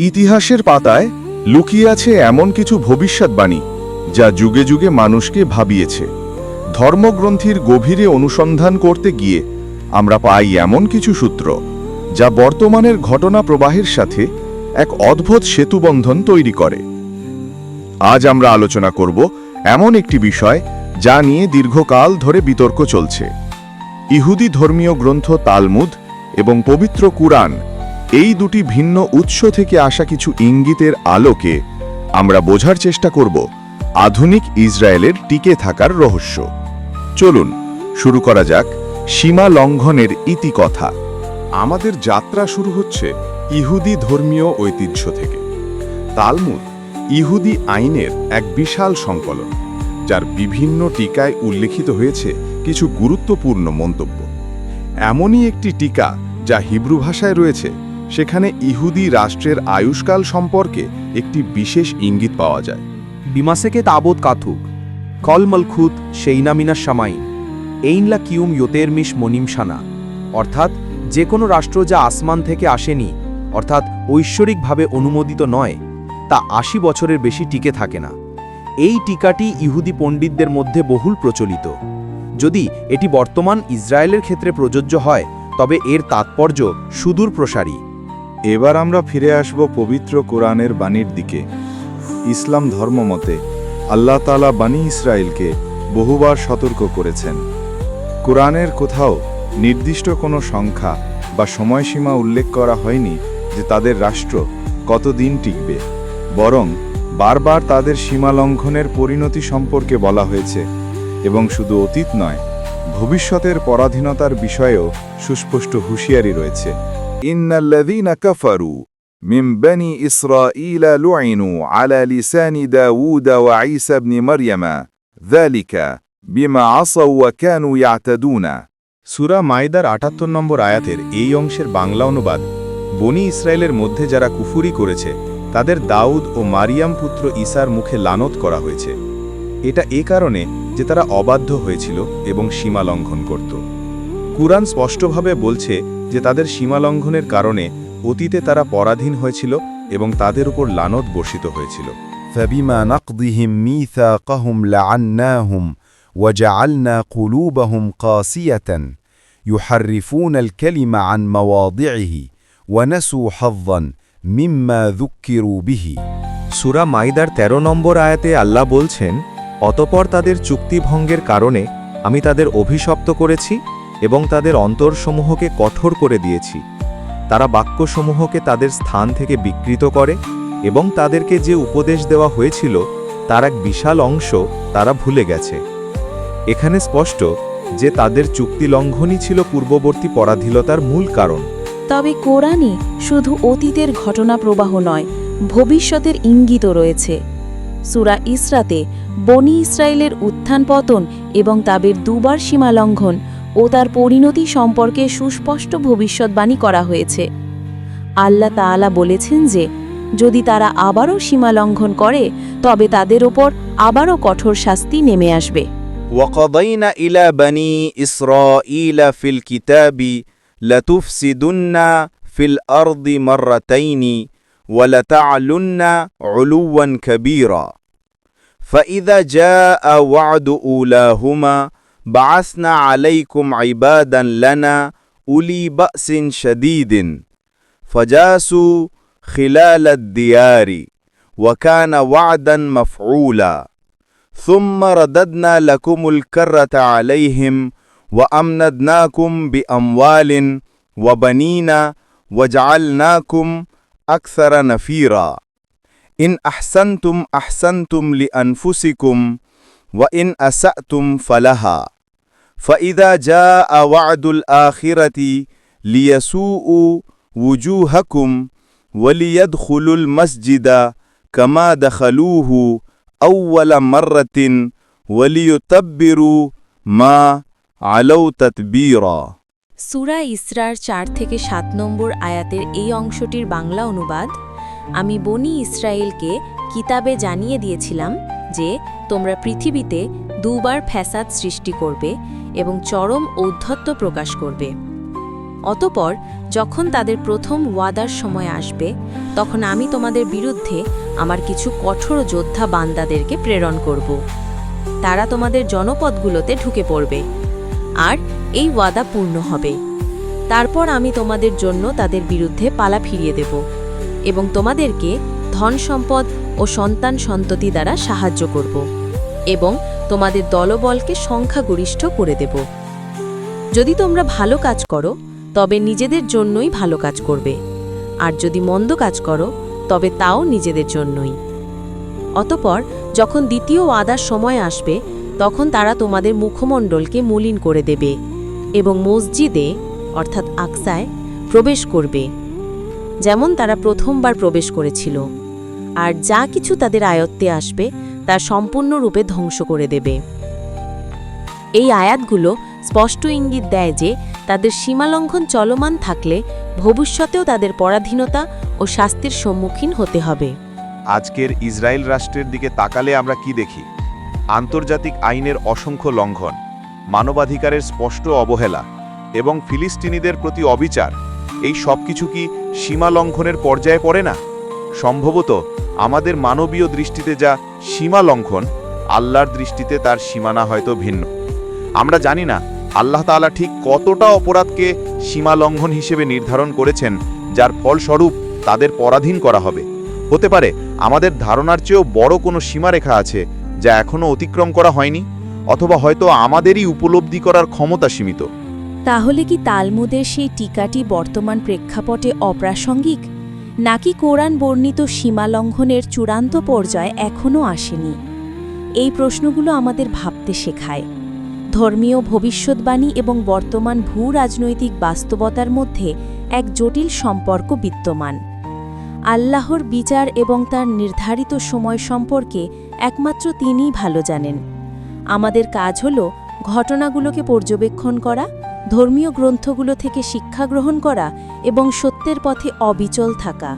ইতিহাসের পাতায় লুকিয়ে আছে এমন কিছু ভবিষ্যৎবাণী যা যুগে যুগে মানুষকে ভাবিয়েছে। ধর্মগ্রন্থির গভীরে অনুসন্ধান করতে গিয়ে আমরা পাই এমন কিছু সূত্র যা বর্তমানের ঘটনা প্রবাহের সাথে এক অদ্ভুত সেতুবন্ধন তৈরি করে। আজ আমরা আলোচনা করব এমন একটি বিষয় যা নিয়ে দীর্ঘকাল ধরে বিতর্ক চলছে। ইহুদি ধর্মীয় গ্রন্থ তালমুদ এবং পবিত্র কুরআন এই দুটি ভিন্ন উৎস থেকে আসা কিছু ইঙ্গিতের আলোকে আমরা বোঝার চেষ্টা করব আধুনিক ইসরায়েলের টিকে থাকার রহস্য। চলুন, শুরু করা যাক সীমা লঙ্ঘনের ইতিকথা আমাদের যাত্রা শুরু হচ্ছে ইহুদি ধর্মীয় ঐতিহ্য থেকে। তালমুদ, ইহুদি আইনের এক বিশাল সংকলন, যার বিভিন্ন টিকায় উল্লেখিত হয়েছে কিছু গুরুত্বপূর্ণ মন্তব্য। এমনই একটি টিকা যা হিব্রু ভাষায় রয়েছে সেখানে ইহুদি রাষ্ট্রের আয়ুষ্কাল সম্পর্কে একটি বিশেষ ইঙ্গিত পাওয়া যায়। বিমাসেকে তাবত কাথুক, কল মলখুত সেইনা মিনা সামাইন এইনলা কিউম ইয়োতের মিশ মনিম সানা অর্থাৎ যে কোনো রাষ্ট্র যা আসমান থেকে আসেনি, অর্থাৎ ঐশ্বরিকভাবে অনুমোদিত নয়, তা আশি বছরের বেশি টিকে থাকে না। এই টিকাটি ইহুদি পণ্ডিতদের মধ্যে বহুল প্রচলিত। যদি এটি বর্তমান ইসরায়েলের ক্ষেত্রে প্রযোজ্য হয়, তবে এর তাৎপর্য সুদূর প্রসারী এবার আমরা ফিরে আসব পবিত্র কোরআনের বাণীর দিকে। ইসলাম ধর্মমতে আল্লাহ তালা বাণী ইসরায়েলকে বহুবার সতর্ক করেছেন। কোরআনের কোথাও নির্দিষ্ট কোনো সংখ্যা বা সময়সীমা উল্লেখ করা হয়নি যে তাদের রাষ্ট্র কতদিন টিকবে, বরং বারবার তাদের সীমা লঙ্ঘনের পরিণতি সম্পর্কে বলা হয়েছে এবং শুধু অতীত নয়, ভবিষ্যতের পরাধীনতার বিষয়েও সুস্পষ্ট হুঁশিয়ারি রয়েছে। ইন্নাল্লাযীনা কাফারু من بني إسرائيل لعنوا على لسان داود وعيسى بن مريم ذلك بما عصوا وكانوا يعتدون সুরা মাইদার আটাত্তর নম্বর আয়াতের এই অংশের বাংলা অনুবাদ বনি ইসরায়েলের মধ্যে যারা কুফুরি করেছে তাদের দাউদ ও মারিয়াম পুত্র ঈসার মুখে লানত করা হয়েছে এটা এ কারণে যে তারা অবাধ্য হয়েছিল এবং সীমা লঙ্ঘন করত কুরআন স্পষ্টভাবে বলছে যে তাদের সীমা লঙ্ঘনের কারণে অতীতে তারা পরাধীন হয়েছিল এবং তাদের উপর লানত বর্ষিত হয়েছিল فبما نقضهم ميثاقهم لعناهم وجعلنا قلوبهم قاسية يحرفون الكلم عن مواضعه ونسوا حظا مما ذكروا به সুরা মাইদার ১৩ নম্বর আয়াতে আল্লাহ বলছেন অতপর তাদের চুক্তিভঙ্গের কারণে আমি তাদের অভিশপ্ত করেছি এবং তাদের অন্তরসমূহকে কঠোর করে দিয়েছি। তারা বাক্যসমূহকে তাদের স্থান থেকে বিকৃত করে এবং তাদেরকে যে উপদেশ দেওয়া হয়েছিল, তার এক বিশাল অংশ তারা ভুলে গেছে। এখানে স্পষ্ট যে তাদের চুক্তি লঙ্ঘনই ছিল পূর্ববর্তী পরাধীনতার মূল কারণ। তবে কোরআনে শুধু অতীতের ঘটনা প্রবাহ নয়, ভবিষ্যতের ইঙ্গিতও রয়েছে। সুরা ইসরাতে বনি ইসরায়েলের উত্থান পতন এবং তাদের দুবার সীমা লঙ্ঘন ও তার পরিণতি সম্পর্কে সুস্পষ্ট ভবিষ্যৎবাণী করা হয়েছে আল্লাহ তাআলা বলেছেন যে যদি তারা আবারও সীমা লঙ্ঘন করে তবে তাদের ওপর আবারও কঠোর শাস্তি নেমে আসবে وقضينا إلى بني إسرائيل في الكتاب لتفسدن في الأرض مرتين ولتعلن علوا كبيرا فإذا جاء وعد أولاهما بعثنا عليكم عبادا لنا أولي بأس شديد فجاسوا خلال الديار وكان وعدا مفعولا. ثم رددنا لكم الكرة عليهم وأمندناكم بأموال وبنين وجعلناكم أكثر نفيرا. إن أحسنتم أحسنتم لأنفسكم وإن أسأتم فلها. ফাইদা যা আওয়াদুল আখিরাতি লিয়াসু উ উজু হকুম ওলিয়দ হুলুল মসজিদা কমা দখলুহু আউ্লা মর্রতিন ওলিয়তব্বিরু মা আলৌ তৎবীর সুরা ইসরার চার থেকে সাত নম্বর আয়াতের এই অংশটির বাংলা অনুবাদ, আমি বনি ইসরায়েলকে কিতাবে জানিয়ে দিয়েছিলাম যে তোমরা পৃথিবীতে দুবার ফ্যাসাদ সৃষ্টি করবে এবং চরম ঔদ্ধত্য প্রকাশ করবে। অতপর, যখন তাদের প্রথম ওয়াদার সময় আসবে, তখন আমি তোমাদের বিরুদ্ধে আমার কিছু কঠোর যোদ্ধা বান্দাদেরকে প্রেরণ করব। তারা তোমাদের জনপদগুলোতে ঢুকে পড়বে। আর এই ওয়াদা পূর্ণ হবে। তারপর আমি তোমাদের জন্য তাদের বিরুদ্ধে পালা ফিরিয়ে দেব এবং তোমাদেরকে ধন সম্পদ ও সন্তান সন্ততি দ্বারা সাহায্য করব। এবং তোমাদের দলবলকে সংখ্যাগরিষ্ঠ করে দেব। যদি তোমরা ভালো কাজ করো, তবে নিজেদের জন্যই ভালো কাজ করবে। আর যদি মন্দ কাজ করো, তবে তাও নিজেদের জন্যই। অতপর যখন দ্বিতীয় ওয়াদার সময় আসবে, তখন তারা তোমাদের মুখমণ্ডলকে মলিন করে দেবে এবং মসজিদে, অর্থাৎ আকসায়, প্রবেশ করবে, যেমন তারা প্রথমবার প্রবেশ করেছিল। আর যা কিছু তাদের আয়ত্তে আসবে তা সম্পূর্ণরূপে ধ্বংস করে দেবে। এই আয়াতগুলো স্পষ্ট ইঙ্গিত দেয় যে তাদের সীমালঙ্ঘন চলমান থাকলে ভবিষ্যতেও তাদের পরাধীনতা ও শাস্তির সম্মুখীন হতে হবে। আজকের ইসরায়েল রাষ্ট্রের দিকে তাকালে আমরা কি দেখি? আন্তর্জাতিক আইনের অসংখ্য লঙ্ঘন, মানবাধিকারের স্পষ্ট অবহেলা এবং ফিলিস্তিনিদের প্রতি অবিচার, এই সব কিছু কি সীমা লঙ্ঘনের পর্যায়ে পড়ে না? সম্ভবত আমাদের মানবীয় দৃষ্টিতে যা সীমা লঙ্ঘন, আল্লাহর দৃষ্টিতে তার সীমানা হয়তো ভিন্ন। আমরা জানি না আল্লাহ তাআলা ঠিক কতটা অপরাধকে সীমা লঙ্ঘন হিসেবে নির্ধারণ করেছেন, যার ফলস্বরূপ তাদের পরাধীন করা হবে। হতে পারে আমাদের ধারণার চেয়েও বড় কোনো সীমারেখা আছে, যা এখনও অতিক্রম করা হয়নি, অথবা হয়তো আমাদেরই উপলব্ধি করার ক্ষমতা সীমিত। তাহলে কি তালমুদের সেই টিকাটি বর্তমান প্রেক্ষাপটে অপ্রাসঙ্গিক? নাকি কোরআন বর্ণিত সীমালঙ্ঘনের চূড়ান্ত পর্যায়ে এখনও আসেনি? এই প্রশ্নগুলো আমাদের ভাবতে শেখায়। ধর্মীয় ভবিষ্যৎবাণী এবং বর্তমান ভূ রাজনৈতিক বাস্তবতার মধ্যে এক জটিল সম্পর্ক বিদ্যমান। আল্লাহর বিচার এবং তার নির্ধারিত সময় সম্পর্কে একমাত্র তিনিই ভালো জানেন। আমাদের কাজ হল ঘটনাগুলোকে পর্যবেক্ষণ করা, ধর্মীয় গ্রন্থগুলো থেকে শিক্ষা গ্রহণ করা এবং সত্যের পথে অবিচল থাকা।